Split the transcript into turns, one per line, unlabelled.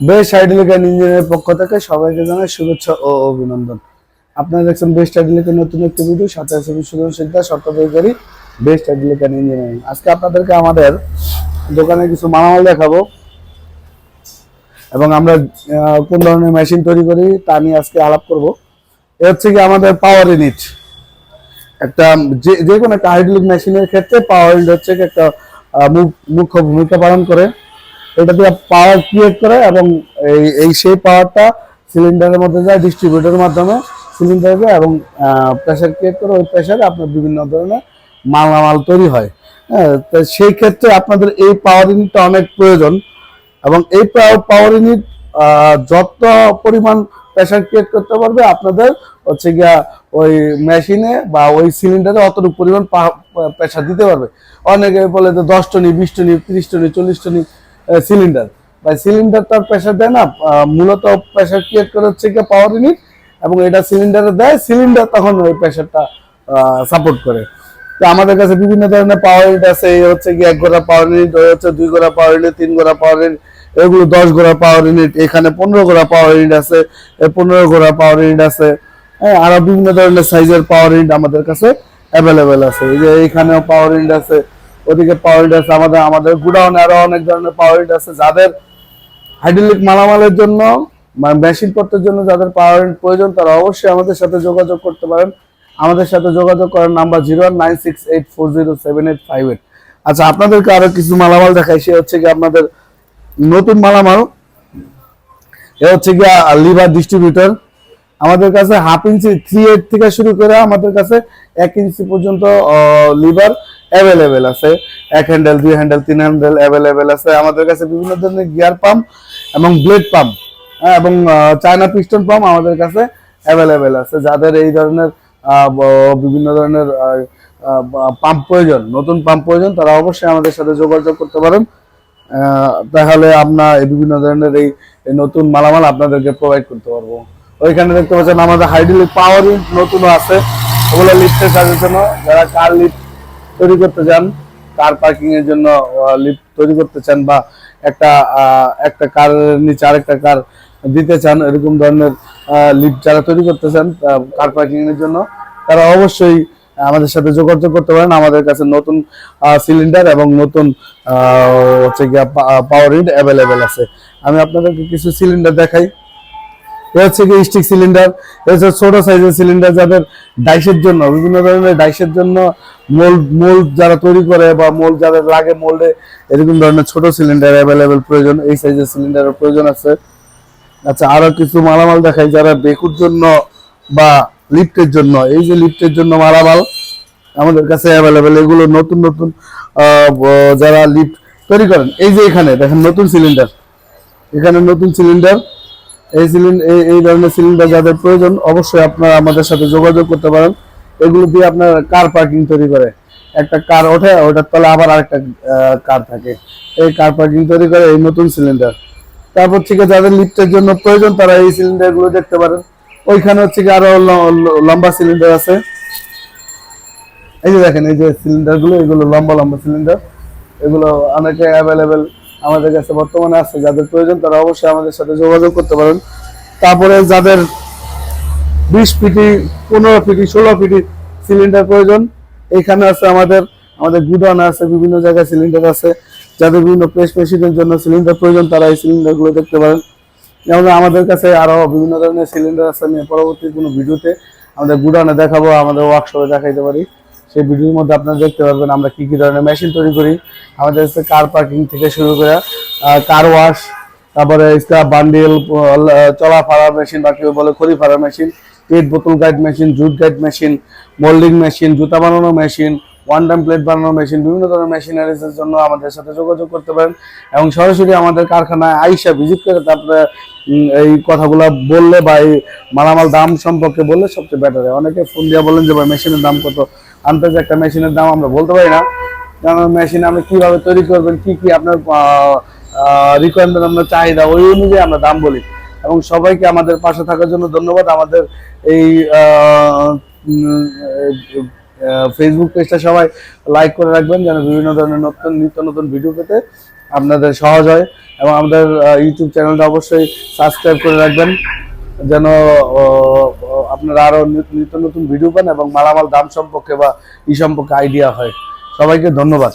Best hydraulic ইঞ্জিনিয়ারের পক্ষ থেকে সবাইকে জানাই শুভেচ্ছা ও অভিনন্দন। আপনারা দেখছেন বেস্ট হাইড্রোলিকের নতুন একটি ভিডিও, সাথে আছে আমি সুজন সিকদার করি বেস্ট হাইড্রোলিক ইঞ্জিনিয়ারিং। আজকে আপনাদেরকে আমাদের দোকানে কিছু মালামাল দেখাবো এবং আমরা কোন ধরনের মেশিন তৈরি করি তা নিয়ে আজকে আলাপ করব। এ হচ্ছে কি আমাদের পাওয়ার ইউনিট। একটা যে যে কোনো একটা হাইড্রোলিক মেশিনের ক্ষেত্রে পাওয়ার ইউনিট হচ্ছে একটা মুখ্য ভূমিকা পালন করে। এটা দিয়ে পাওয়ার ক্রিয়েট করে এবং এই এই সেই পাওয়ারটা সিলিন্ডারের মধ্যে যায় ডিস্ট্রিবিউটরের মাধ্যমে সিলিন্ডারে এবং প্রেশার ক্রিয়েট করে ওই প্রেশারে আপনার বিভিন্ন ধরনের মালামাল তৈরি হয়। হ্যাঁ তো সেই ক্ষেত্রে আপনাদের এই পাওয়ার ইউনিটটা অনেক প্রয়োজন এবং এই পাওয়ার ইউনিট যত পরিমাণ প্রেশার ক্রিয়েট করতে পারবে আপনাদের হচ্ছে গিয়া ওই মেশিনে বা ওই সিলিন্ডারে অতটুকু পরিমাণ প্রেশার দিতে পারবে। অনেকে বলে যে দশ টনি, বিশ টনি, তিরিশ টনি, চল্লিশ টনি সিলিন্ডার বা সিলিন্ডার তার প্রেশার দেয় না মূলত প্রেশার ক্রিয়েট করে হচ্ছে গিয়ে পাওয়ার ইউনিট এবং এটা সিলিন্ডারে দেয় সিলিন্ডার তখন ওই প্রেশারটা সাপোর্ট করে। তো আমাদের কাছে বিভিন্ন ধরনের পাওয়ার ইউনিট আছে, এই হচ্ছে কি এক গোড়া পাওয়ার ইউনিট ওই হচ্ছে দুই গোড়া পাওয়ার ইউনিট তিন গোড়া পাওয়ার ইউনিট এগুলো দশ গোড়া পাওয়ার ইউনিট এখানে পনেরো গোড়া পাওয়ার ইউনিট আছে পনেরো গোড়া পাওয়ার ইউনিট আছে হ্যাঁ আরও বিভিন্ন ধরনের সাইজের পাওয়ার ইউনিট আমাদের কাছে অ্যাভেলেবেল আছে। এই যে এইখানেও পাওয়ার ইউনিট আছে ওদিকে পাওয়ার আছে আমাদের আমাদের গুডাউনে আরও অনেক ধরনের পাওয়ার আছে যাদের হাইড্রোলিক মালামালের জন্য মেশিন পত্রের জন্য যাদের পাওয়ার প্রয়োজন, তারা অবশ্যই আমাদের সাথে যোগাযোগ করতে পারেন। আমাদের সাথে যোগাযোগ করার number zero nine six eight four zero seven eight five eight আচ্ছা আপনাদেরকে আরও কিছু মালামাল দেখাই, সে হচ্ছে কি আপনাদের নতুন মালামাল। এ হচ্ছে কি লিভার ডিস্ট্রিবিউটর আমাদের কাছে হাফ ইঞ্চি থ্রি এইট থেকে শুরু করে আমাদের কাছে এক ইঞ্চি পর্যন্ত লিভার অ্যাভেলেবেল আছে। এক হ্যান্ডেল দুই হ্যান্ডেল তিন হ্যান্ডেল অ্যাভেলেবেল আছে। আমাদের কাছে বিভিন্ন ধরনের গিয়ার পাম্প এবং ব্লেড পাম্প এবং চায়না পিস্টন পাম্প আমাদের কাছে অ্যাভেলেবেল আছে। যাদের এই ধরনের বিভিন্ন ধরনের পাম্প প্রয়োজন, নতুন পাম্প প্রয়োজন, তারা অবশ্যই আমাদের সাথে যোগাযোগ করতে পারেন। তাহলে আমরা এই বিভিন্ন ধরনের এই নতুন মালামাল আপনাদেরকে প্রোভাইড করতে পারব। ওইখানে দেখতে পাচ্ছেন আমাদের হাইড্রোলিক পাওয়ার ইউনিট নতুনও আছে। ওগুলো লিফটের কাজের জন্য যারা কার লিফট তৈরি করতে চান কার পার্কিং এর জন্য লিফট তৈরি করতে চান বা একটা একটা কার নিচে আরেকটা কার দিতে চান, এরকম ধরনের লিফট যারা তৈরি করতে চান কার পার্কিং এর জন্য, তারা অবশ্যই আমাদের সাথে যোগাযোগ করতে পারেন। আমাদের কাছে নতুন সিলিন্ডার এবং নতুন হচ্ছে গিয়া পাওয়ার ইউনিট অ্যাভেলেবেল আছে। আমি আপনাদেরকে কিছু সিলিন্ডার দেখাই। হচ্ছে কি স্টিক সিলিন্ডার হচ্ছে ছোট সাইজের সিলিন্ডার যাদের ডাইসের জন্য, বিভিন্ন ধরনের ডাইসের জন্য মোল্ড মোল্ড যারা তৈরি করে বা মোল্ড যাদের লাগে মোল্ডে এরকম ধরনের ছোট সিলিন্ডার অ্যাভেলেবেল প্রয়োজন, এই সাইজের সিলিন্ডারের প্রয়োজন আছে। আচ্ছা আরও কিছু মালামাল দেখাই, যারা বেকুর জন্য বা লিফটের জন্য, এই যে লিফটের জন্য মালামাল আমাদের কাছে অ্যাভেলেবেল এগুলো নতুন নতুন যারা লিফট তৈরি করেন, এই যে এখানে, দেখেন নতুন সিলিন্ডার এখানে নতুন সিলিন্ডার এই সিলিন্ডার এই ধরনের সিলিন্ডার যাদের প্রয়োজন, অবশ্যই আপনারা আমাদের সাথে যোগাযোগ করতে পারেন। এগুলো দিয়ে আপনার কার পার্কিং তৈরি করে। একটা কার ওঠে, ওটার তলে আবার আরেকটা কার থাকে। এই কার পার্কিং তৈরি করে এই নতুন সিলিন্ডার তারপর থেকে যাদের লিফটের জন্য প্রয়োজন, তারা এই সিলিন্ডারগুলো দেখতে পারেন। ওইখানে হচ্ছে কি আরও লম্বা সিলিন্ডার আছে। এই যে দেখেন, এই যে সিলিন্ডারগুলো এগুলো লম্বা লম্বা সিলিন্ডার এগুলো অনেকে অ্যাভেলেবেল আমাদের কাছে বর্তমানে আছে, যাদের প্রয়োজন তারা অবশ্যই আমাদের সাথে যোগাযোগ করতে পারেন। তারপরে যাদের বিশ পিটি, পনেরো পিটি, ষোলো পিটি সিলিন্ডার প্রয়োজন, এখানে আছে আমাদের আমাদের গুডাউন আছে, বিভিন্ন জায়গায় সিলিন্ডার আছে। যাদের বিভিন্ন প্রেস মেশিনের জন্য সিলিন্ডার প্রয়োজন, তারা এই সিলিন্ডারগুলো দেখতে পারেন। যেমন আমাদের কাছে আরও বিভিন্ন ধরনের সিলিন্ডার আছে, আমি পরবর্তী কোনো ভিডিওতে আমাদের গুডাউনে দেখাবো, আমাদের ওয়ার্কশপে দেখাইতে পারি। সেই ভিডিওর মধ্যে আপনারা দেখতে পারবেন আমরা কি কি ধরনের মেশিন তৈরি করি। আমাদের হচ্ছে কার পার্কিং থেকে শুরু করে কার ওয়াশ তারপরে স্ক্রাব বান্ডিল চলা ফাড়ার মেশিন বা কেউ বলে খড়ি ফাড়ার মেশিন পেট বোতল guide machine jute guide machine moulding machine জুতা বানানো মেশিন ওয়ান টাইম প্লেট বানানো মেশিন বিভিন্ন ধরনের মেশিনারিজের জন্য আমাদের সাথে যোগাযোগ করতে পারেন। এবং সরাসরি আমাদের কারখানায় আইসা ভিজিট করে তারপরে এই কথাগুলো বললে বা এই মালামাল দাম সম্পর্কে বললে সবচেয়ে বেটার হয় অনেকে ফোন দিয়ে বলেন যে, ভাই মেশিনের দাম কত? আন্দাজে একটা মেশিনের দাম আমরা বলতে পারি না। কারণ মেশিন আপনি কীভাবে তৈরি করবেন, কি কি আপনার রিকোয়ারমেন্ট আপনার চাহিদা, ওই অনুযায়ী আমরা দাম বলি। এবং সবাইকে আমাদের পাশে থাকার জন্য ধন্যবাদ। আমাদের এই ফেসবুক পেজটা সবাই লাইক করে রাখবেন, যেন বিভিন্ন ধরনের নতুন, নিত্য নতুন ভিডিও পেতে আপনাদের সহজ হয়। এবং আমাদের ইউটিউব চ্যানেলটা অবশ্যই সাবস্ক্রাইব করে রাখবেন। যেন আপনারা আরও নিত্য নতুন ভিডিও পান এবং মালামাল দাম সম্পর্কে বা ই সম্পর্কে আইডিয়া হয়। সবাইকে ধন্যবাদ।